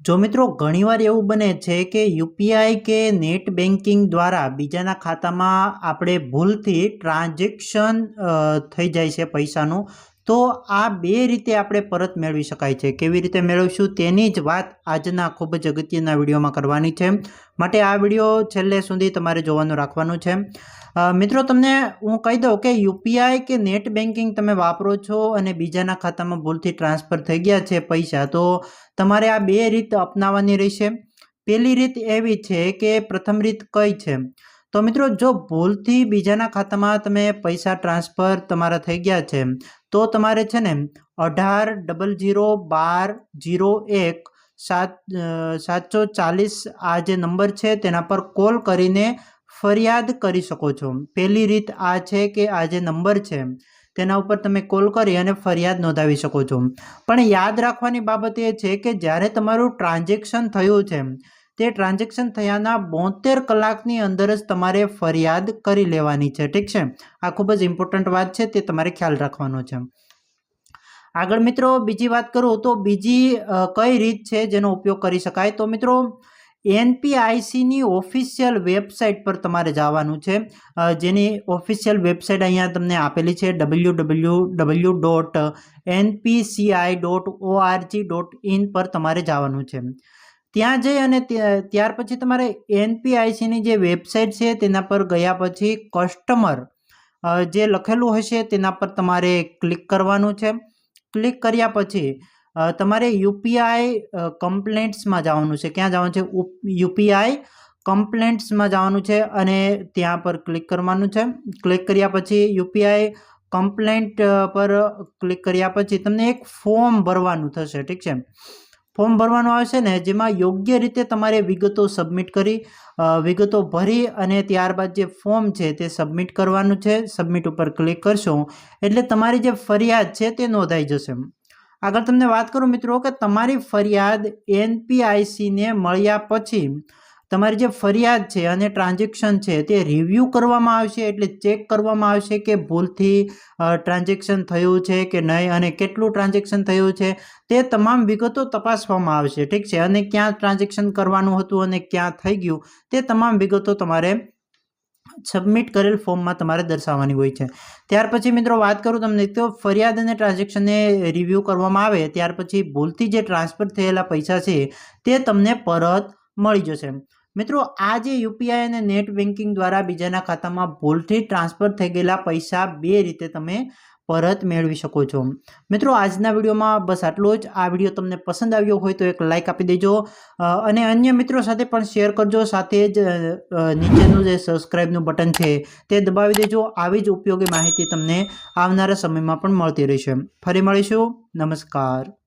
જો મિત્રો, ઘણીવાર એવું બને છે કે યુપીઆઈ કે નેટ બેન્કિંગ દ્વારા બીજાના ખાતામાં આપણે ભૂલથી ટ્રાન્ઝેક્શન થઈ જાય છે પૈસાનું. તો આ બે રીતે આપણે પરત મેળવી શકાય છે. કેવી રીતે મેળવશું તેની જ વાત આજના ખૂબ જ અગત્યના વિડીયોમાં કરવાની છે. માટે આ વીડિયો છેલ્લે સુધી તમારે જોવાનું રાખવાનું છે. મિત્રો, તમને હું કહી દઉં કે યુપીઆઈ કે નેટ બેન્કિંગ તમે વાપરો છો અને બીજાના ખાતામાં ભૂલથી ટ્રાન્સફર થઈ ગયા છે પૈસા, તો તમારે આ બે રીત અપનાવવાની રહેશે. પહેલી રીત એવી છે કે પ્રથમ રીત કઈ છે? તો મિત્રો, જો ભૂલથી બીજાના ખાતામાં તમે પૈસા ટ્રાન્સફર તમારા થઈ ગયા છે, તો તમારે છે ને અઢાર ડબલ જીરો બાર જીરો એક સાત સાતસો ચાલીસ આ જે નંબર છે તેના પર કોલ કરીને ફરિયાદ કરી શકો છો. પહેલી રીત આ છે કે આ જે નંબર છે તેના ઉપર તમે કોલ કરી અને ફરિયાદ નોંધાવી શકો છો. પણ યાદ રાખવાની બાબત એ છે કે જ્યારે તમારું ટ્રાન્ઝેક્શન થયું છે તે ટ્રાન્ઝેક્શન થયાના બોતેર કલાકની અંદર જ તમારે ફરિયાદ કરી લેવાની છે. ઠીક છે? આ ખૂબ જ ઇમ્પોર્ટન્ટ વાત છે, તે તમારે ખ્યાલ રાખવાનો છે. આગળ મિત્રો, બીજી વાત કરું તો બીજી કઈ રીત છે જેનો ઉપયોગ કરી શકાય? તો મિત્રો, એનપીઆઈસીની ઓફિશિયલ વેબસાઇટ પર તમારે જવાનું છે. જેની ઓફિશિયલ વેબસાઇટ અહીંયા તમને આપેલી છે W W W dot NPCI dot ORG dot in પર તમારે જવાનું છે. ત્યાં જઈ અને ત્યા- ત્યાર પછી તમારે એનપીઆઈસીની જે વેબસાઇટ છે તેના પર ગયા પછી કસ્ટમર જે લખેલું હશે તેના પર તમારે ક્લિક કરવાનું છે. ક્લિક કર્યા પછી તમારે યુપીઆઈ કમ્પ્લેન્ટ્સમાં જવાનું છે. ક્યાં જવાનું છે? યુપીઆઈ કમ્પ્લેન્ટ્સમાં જવાનું છે અને ત્યાં પર ક્લિક કરવાનું છે. ક્લિક કર્યા પછી યુપીઆઈ કમ્પ્લેન્ટ પર ક્લિક કર્યા પછી તમને એક ફોર્મ ભરવાનું થશે. ઠીક છે? ફોર્મ ભરવાનું આવશે ને, જેમાં યોગ્ય રીતે તમારે વિગતો સબમિટ કરી વિગતો ભરી અને ત્યારબાદ જે ફોર્મ છે તે સબમિટ કરવાનું છે. સબમિટ ઉપર ક્લિક કરશો એટલે તમારી જે ફરિયાદ છે તે નોંધાઈ જશે. આગળ તમને વાત કરું મિત્રો કે તમારી ફરિયાદ એનપીઆઈસીને મળ્યા પછી તમારી જે ફરિયાદ છે અને ટ્રાન્ઝેક્શન છે તે રિવ્યૂ કરવામાં આવશે એટલે ચેક કરવામાં આવશે કે ભૂલથી ટ્રાન્ઝેક્શન થયું છે કે નહીં અને કેટલું ટ્રાન્ઝેક્શન થયું છે તે તમામ વિગતો તપાસવામાં આવશે. ઠીક છે? અને ક્યાં ટ્રાન્ઝેક્શન કરવાનું હતું અને ક્યાં થઈ ગયું તે તમામ વિગતો તમારે સબમિટ કરેલ ફોર્મમાં તમારે દર્શાવવાની હોય છે. ત્યાર પછી મિત્રો વાત કરું તમને તો ફરિયાદ અને ટ્રાન્ઝેક્શનને રિવ્યૂ કરવામાં આવે ત્યાર પછી ભૂલથી જે ટ્રાન્સફર થયેલા પૈસા છે તે તમને પરત મળી જશે. મિત્રો આ જે યુપીઆઈ અને નેટ બેન્કિંગ દ્વારા બીજાના ખાતામાં ભૂલથી ટ્રાન્સફર થઈ ગયેલા પૈસા બે રીતે તમે પરત મેળવી શકો છો. મિત્રો, આજના વિડીયોમાં બસ આટલું જ. આ વીડિયો તમને પસંદ આવ્યો હોય તો એક લાઇક આપી દેજો અને અન્ય મિત્રો સાથે પણ શેર કરજો. સાથે જ નીચેનું જે સબસ્ક્રાઈબનું બટન છે તે દબાવી દેજો. આવી જ ઉપયોગી માહિતી તમને આવનારા સમયમાં પણ મળતી રહેશે. ફરી મળીશું. નમસ્કાર.